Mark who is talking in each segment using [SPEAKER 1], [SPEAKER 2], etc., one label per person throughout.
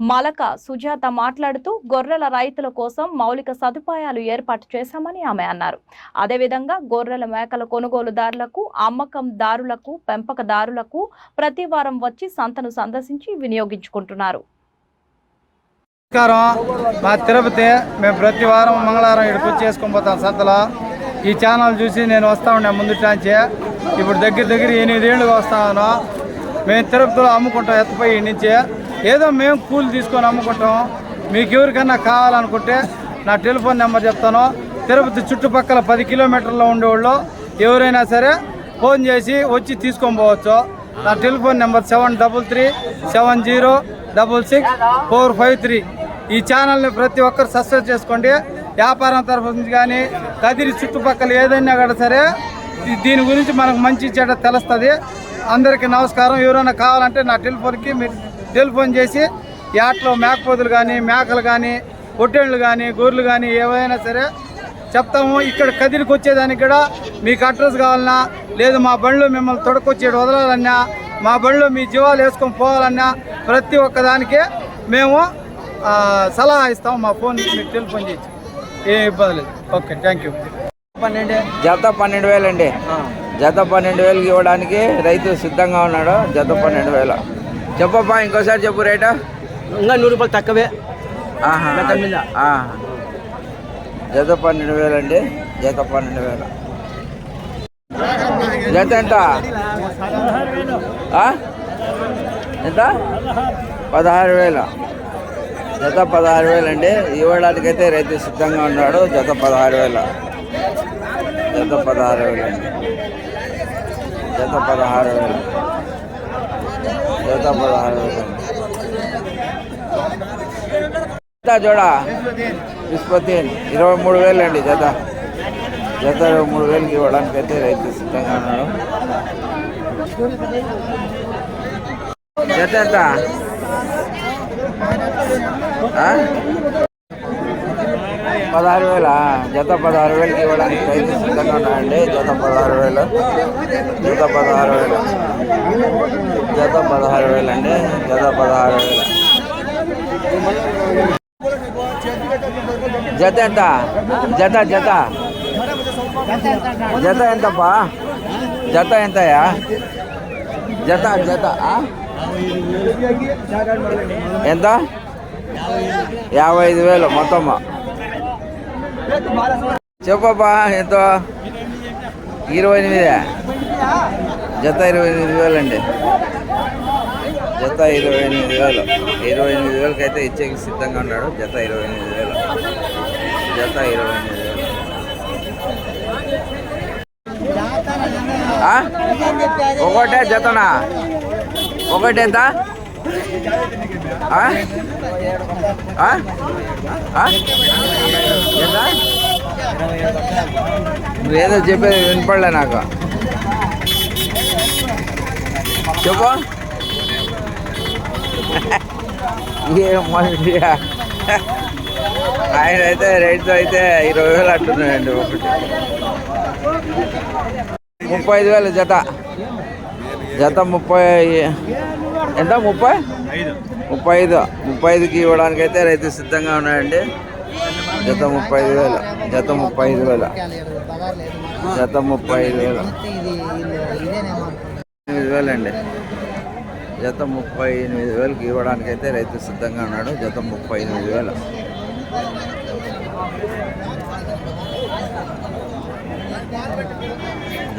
[SPEAKER 1] Malaka Sujatha మాట్లాడుతూ గొర్రెల రైతుల కోసం మౌలిక సదుపాయాలు ఏర్పాటు చేశామని ఆమె అన్నారు. అదేవిధంగా గొర్రెల మేకల కొనుగోలుదారులకు అమ్మకందారులకు పెంపకదారులకు ప్రతి వారం వచ్చి సంతను సందర్శించి వినియోగించుకుంటున్నారు.
[SPEAKER 2] నమస్కారం. మా తిరుపతి మేము ప్రతి వారం మంగళవారం ఇక్కడికి వచ్చి చేసుకొని పోతాం సంతలో. ఈ ఛానల్ చూసి నేను వస్తా ఉన్నా ముందు నుంచి. ఇప్పుడు దగ్గర దగ్గర ఎనిమిదేళ్ళుగా ఉన్నాను మేము తిరుపతిలో అమ్ముకుంటాం ఎత్తపోయి నుంచి. ఏదో మేము కూలి తీసుకొని అమ్ముకుంటాం. మీకు ఎవరికైనా కావాలనుకుంటే నా టెలిఫోన్ నెంబర్ చెప్తాను. తిరుపతి చుట్టుపక్కల పది కిలోమీటర్లో ఉండేవాళ్ళు. ఎవరైనా సరే ఫోన్ చేసి వచ్చి తీసుకొని పోవచ్చు. నా telephone number seven double three seven zero double six four five three. ఈ ఛానల్ని ప్రతి ఒక్కరు సబ్స్క్రైబ్ చేసుకోండి. వ్యాపారం తరఫు నుంచి కానీ కదిరి చుట్టుపక్కల ఏదైనా కూడా సరే దీని గురించి మనకు మంచి చెడ్డ తెలుస్తుంది. అందరికీ నమస్కారం. ఎవరైనా కావాలంటే నా టెలిఫోన్కి మీరు టెలిఫోన్ చేసి యాట్లో మేకపోతులు కానీ మేకలు కానీ పొట్టేళ్ళు కానీ గొర్రెలు కానీ ఏవైనా సరే చెప్తాము. ఇక్కడ కదిరికి వచ్చేదానికి కూడా మీకు అడ్రస్ కావాలన్నా లేదు మా బండ్లో మిమ్మల్ని తొడకొచ్చేటి వదలాలన్నా మా బండ్లో మీ జీవాలు వేసుకొని పోవాలన్నా ప్రతి ఒక్కదానికి మేము సలహా ఇస్తాం మా ఫోన్ మీకు టెలిఫోన్ చేసి. ఏ ఇబ్బంది లేదు. Okay thank you. పన్నెండు?
[SPEAKER 3] జత పన్నెండు వేలు అండి జత పన్నెండు వేలకి ఇవ్వడానికి రైతు సిద్ధంగా ఉన్నాడు. జత పన్నెండు వేలు. చెప్పబ్బా ఇంకోసారి చెప్పు రేటు.
[SPEAKER 4] ఇంకా నూరు రూపాయలు తక్కువే. మెత్తల మీద.
[SPEAKER 3] జత పన్నెండు వేలు అండి. జత పన్నెండు వేలు. జత ఎంత? ఎంత? పదహారు వేలు. జత పదహారు వేలు అండి. ఇవ్వడానికి అయితే రైతు సిద్ధంగా ఉన్నాడు. జత పదహారు వేలు. జత పదహారు వేలు అండి. జత పదహారు వేలు. జత పదహారు వేలు జోడా ఇరవై మూడు వేలు అండి జత. జత ఇరవై మూడు వేలకి ఇవ్వడానికి అయితే రైతు సిద్ధంగా ఉన్నాడు. జత ఎంత? పదహారు వేల? జత పదహారు వేలకి ఇవ్వడానికి రైతు సిద్ధంగా ఉన్నాయండి జత పదహారు వేలు. జత పదహారు వేలు. జత పదహారు వేలు అండి. జత పదహారు వేలు. జత ఎంత? జత జత. జత ఎంతప్పా? జత ఎంతయా జత జత. ఎంత? యాభై ఐదు వేలు మొత్తం చెప్పబ్బా ఎంతో? ఇరవై ఎనిమిది. జత ఇరవై ఎనిమిది వేలండి. జత ఇరవై ఎనిమిది వేలు. ఇరవై ఎనిమిది వేలకి అయితే ఇచ్చేకి సిద్ధంగా ఉన్నాడు. జత ఇరవై ఎనిమిది వేలు. జత ఇరవై ఎనిమిది వేలు. ఒకటే జతనా? ఒకటి ఎంత? ఆ? ఎంత? నువ్వేదో చెప్పేది వినపడలే నాకు. చెప్పు. ఏం మళ్ళీ ఆయన అయితే రేట్తో అయితే ఇరవై వేలు అంటున్నాడండి ఒకటి. ముప్పై ఐదు వేలు జత. జత ముప్పై ఎంత? ముప్పై? ముప్పై ఐదు. ముప్పై ఐదుకి ఇవ్వడానికి అయితే రైతు సిద్ధంగా ఉన్నాయండి జత ముప్పై ఐదు వేలు. జత ముప్పై ఐదు వేలు. జత ముప్పై ఐదు వేలు. ఎనిమిది వేలు అండి జత ముప్పై ఎనిమిది వేలకి ఇవ్వడానికి అయితే రైతు సిద్ధంగా ఉన్నాడు. జత ముప్పై ఎనిమిది వేలు.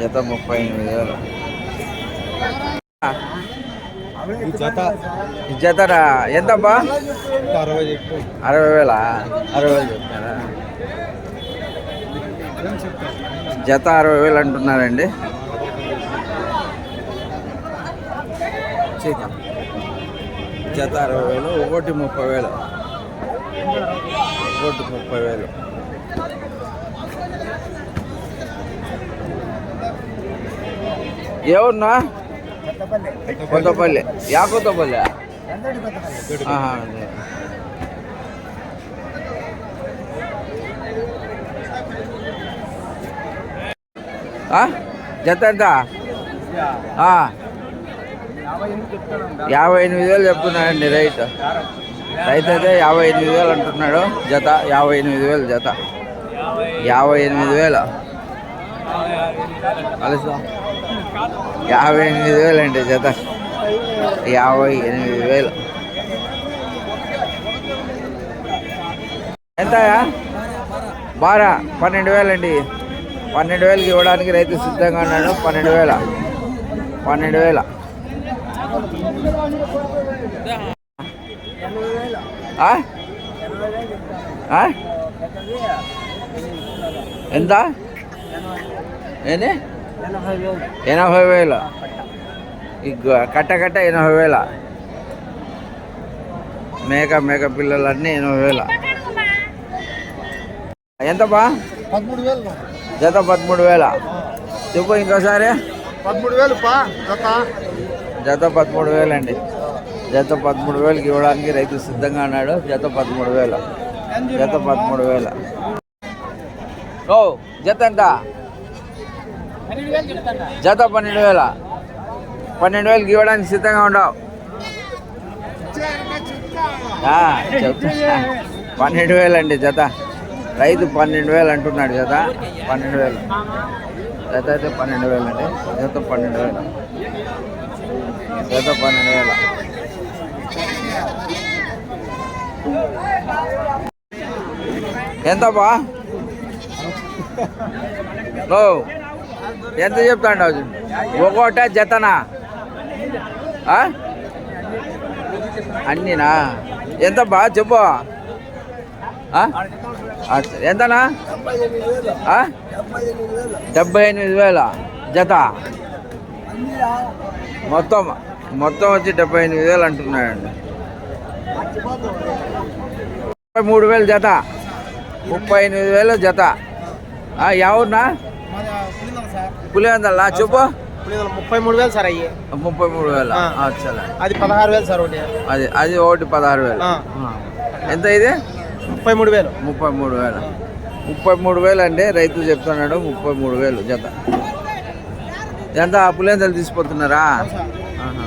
[SPEAKER 3] జత ముప్పై ఎనిమిది వేలు.
[SPEAKER 2] జత
[SPEAKER 3] జతరా? ఎంతబ్బా?
[SPEAKER 2] అరవై
[SPEAKER 3] వేలా. అరవై వేలు చెప్తారా జత అరవై వేలు అంటున్నారండి. జత అరవై వేలు ఒకటి ముప్పై వేలు ఒకటి ముప్పై వేలు ఎవరున్నా? కొత్తపల్లి. యా కొత్తపల్లి? జత ఎంత? యాభై ఎనిమిది వేలు చెప్తున్నాడండి రైట్ రైతు అయితే యాభై ఎనిమిది వేలు అంటున్నాడు. జత యాభై ఎనిమిది వేలు జత. యాభై ఎనిమిది వేలు. కలుసు యాభై ఎనిమిది వేలు అండి జత. యాభై ఎనిమిది వేలు. ఎంతయా బారా పన్నెండు వేలండి. పన్నెండు వేలకి ఇవ్వడానికి రైతు సిద్ధంగా ఉన్నాడు. పన్నెండు వేల. పన్నెండు వేల. ఎంత? ఏంది? ఎనభై వేలు. కట్ట కట్ట ఎనభై వేల. మేక మేక పిల్లలన్నీ ఎనభై వేల. ఎంత బా
[SPEAKER 2] పదమూడు వేలు
[SPEAKER 3] జత పదమూడు వేల. చెప్పు ఇంకోసారి.
[SPEAKER 2] పదమూడు వేలు పా జత.
[SPEAKER 3] జత పదమూడు వేలు అండి జత పదమూడు వేలకి ఇవ్వడానికి రైతు సిద్ధంగా ఉన్నాడు. జత పదమూడు వేలు. జత పదమూడు వేల. ఓ జత ఎంత? జత పన్నెండు వేల. పన్నెండు వేలకి ఇవ్వడానికి సిద్ధంగా ఉండవు పన్నెండు వేలు అండి జత. రైతు పన్నెండు వేలు అంటున్నాడు జత. పన్నెండు వేలు. జత అయితే పన్నెండు వేలండి. జత పన్నెండు వేలు. జత పన్నెండు వేల ఎంతపా ఓ ఎంత చెప్తాండవు ఒక్కోట జతనా? ఆ? అన్నీనా? ఎంత బా చెప్పు. ఆ? ఎంతనా? ఆ? డెబ్బై ఎనిమిది వేల. జత. మొత్తం మొత్తం వచ్చి డెబ్బై ఎనిమిది వేలు అంటున్నాడండి ముప్పై మూడు వేలు జత. ముప్పై ఎనిమిది వేలు జత. ఎవరినా పులివెందల్లా? చెప్పు
[SPEAKER 4] ముప్పై మూడు వేలు. సార్ అయ్యి
[SPEAKER 3] ముప్పై మూడు వేలు. సరే.
[SPEAKER 4] అది పదహారు వేలు సార్ ఒకటి.
[SPEAKER 3] అది అది ఒకటి పదహారు వేలు. ఎంత ఇది?
[SPEAKER 4] ముప్పై మూడు వేలు.
[SPEAKER 3] ముప్పై మూడు వేలు. ముప్పై మూడు వేలు అండి. రైతు చెప్తున్నాడు ముప్పై మూడు వేలు జత. ఎంత పులివెందలు తీసుకుపోతున్నారా ఆహా.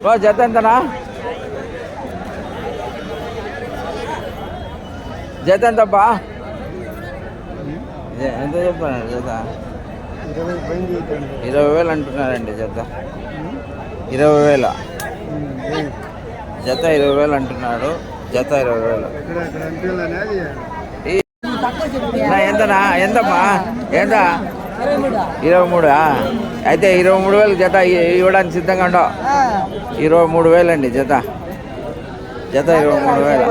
[SPEAKER 3] ఓ జత ఎంతనా? జత ఎంతబ్బా? ఎంత చెప్తున్నారు జత? ఇరవై వేలు అంటున్నారండి జత. ఇరవై వేల? జత ఇరవై వేలు అంటున్నాడు. జత ఇరవై వేలు. ఎంతనా? ఎంతమ్మా? ఎంత ఇరవై మూడా? అయితే ఇరవై మూడు వేలు జత ఇవ్వడానికి సిద్ధంగా ఉండవు. ఇరవై మూడు వేలు అండి జత జత ఇరవై మూడు వేలు.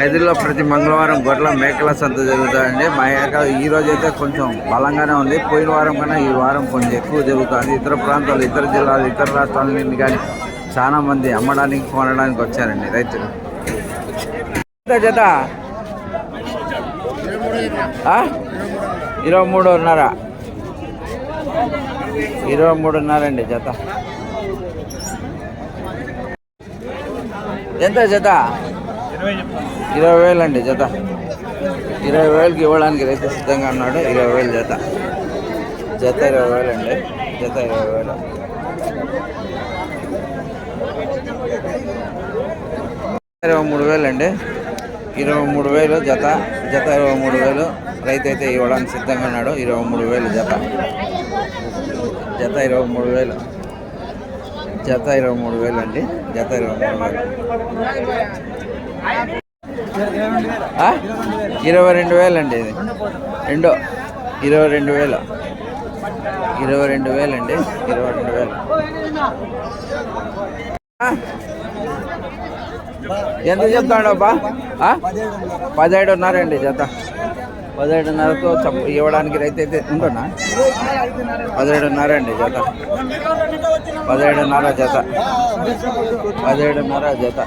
[SPEAKER 3] కదిరిలో ప్రతి మంగళవారం గొర్రెల మేకల సంత జరుగుతుందండి మా యొక్క ఈ రోజు అయితే కొంచెం బలంగానే ఉంది. పోయిన వారం కన్నా ఈ వారం కొంచెం ఎక్కువ జరుగుతుంది. ఇతర ప్రాంతాలు ఇతర జిల్లాలు ఇతర రాష్ట్రాల నుండి కానీ చాలా మంది అమ్మడానికి కొనడానికి వచ్చారండి రైతులు. జత? ఇరవై మూడున్నర. ఇరవై మూడున్నర జత. ఎంత జత? ఇరవై వేలు అండి జత. ఇరవై వేలకి ఇవ్వడానికి రైతు సిద్ధంగా ఉన్నాడు. ఇరవై వేలు జత. జత ఇరవై వేలు అండి. జత ఇరవై వేలు. ఇరవై మూడు వేలు అండి. ఇరవై మూడు వేలు జత జత ఇరవై మూడు వేలు. రైతు అయితే ఇవ్వడానికి సిద్ధంగా ఉన్నాడు ఇరవై మూడు వేలు జత. జత ఇరవై మూడు వేలు. జత ఇరవై మూడు వేలు అండి జత ఇరవై మూడు వేలు. ఇరవై రెండు వేలు అండి ఇది. రెండో ఇరవై రెండు వేలు. ఇరవై రెండు వేలు అండి ఇరవై రెండు వేలు. ఎంత చెప్తాడు బా పదిహేడున్నర అండి జత. పదిహేడున్నరతో చెప్ప ఇవ్వడానికి రైతు అయితే ఉంటున్నా పదిహేడున్నర అండి జత. పదిహేడున్నర జత. పదిహేడున్నర జత.